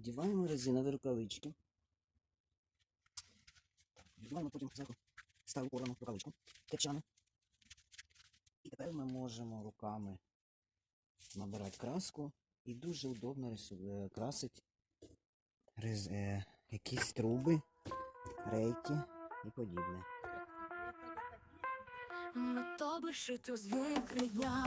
Вдіваємо резинові рукавички. Вдіваємо потім зверху стару порвану рукавичку, кепчану. І тепер ми можемо руками набирати краску і дуже удобно е, красити рез... е, якісь труби, рейки і подібне. На тобі шито звикли дня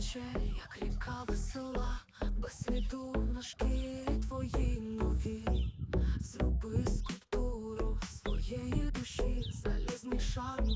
тече, як ріка весела, без сліду на шкірі твоїй нові, зроби скульптуру своєї душі, залізний шарм.